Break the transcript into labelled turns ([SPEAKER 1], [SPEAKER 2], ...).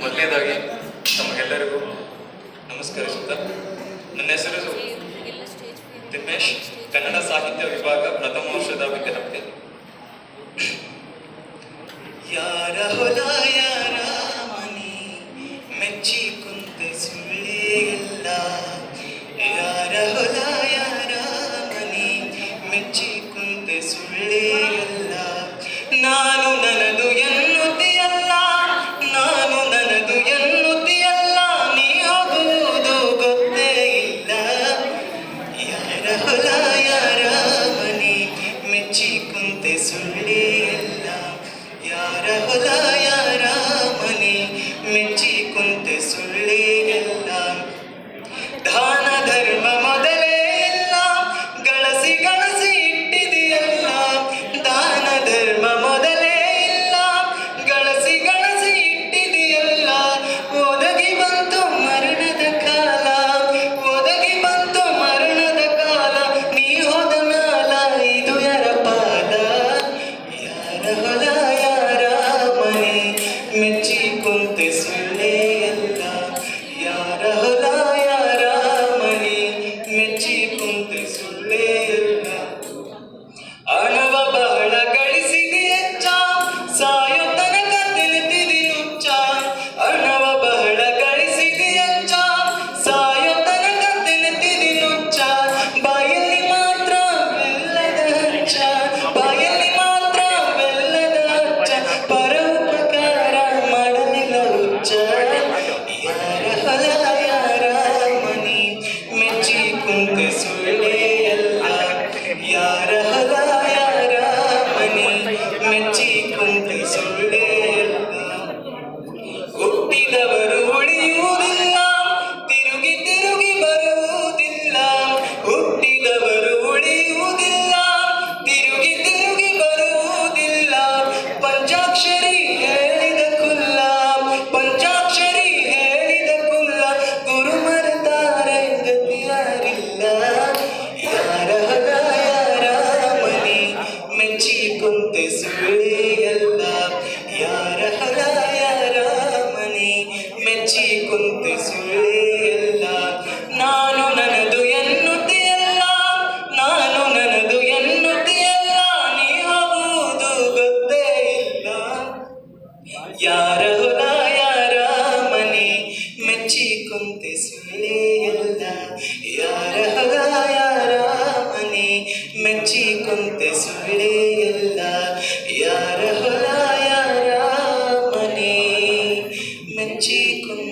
[SPEAKER 1] ಮೊದಲನೇದಾಗಿ ತಮಗೆಲ್ಲರಿಗೂ ನಮಸ್ಕರಿಸುತ್ತ ನನ್ನ ಹೆಸರು ದಿನೇಶ್ ಕನ್ನಡ ಸಾಹಿತ್ಯ ವಿಭಾಗ ಪ್ರಥಮ ವರ್ಷ സുള്ളിയെല്ലാം യാ റഹ്മാൻ ಯಾರಹುಲಾಯಾರಾಮನೆ ಮೆಚ್ಚಿ ಕುಂತೆ ಸುಳಿಯಲ್ಲ ಯಾರಹುಲಾಯಾರಾಮನೆ ಮೆಚ್ಚಿ ಕುಂತೆ ಸುಳಿಯಲ್ಲ ಯಾರಹುಲಾಯಾರಾಮನೆ ಮೆಚ್ಚಿ ಕುಂತೆ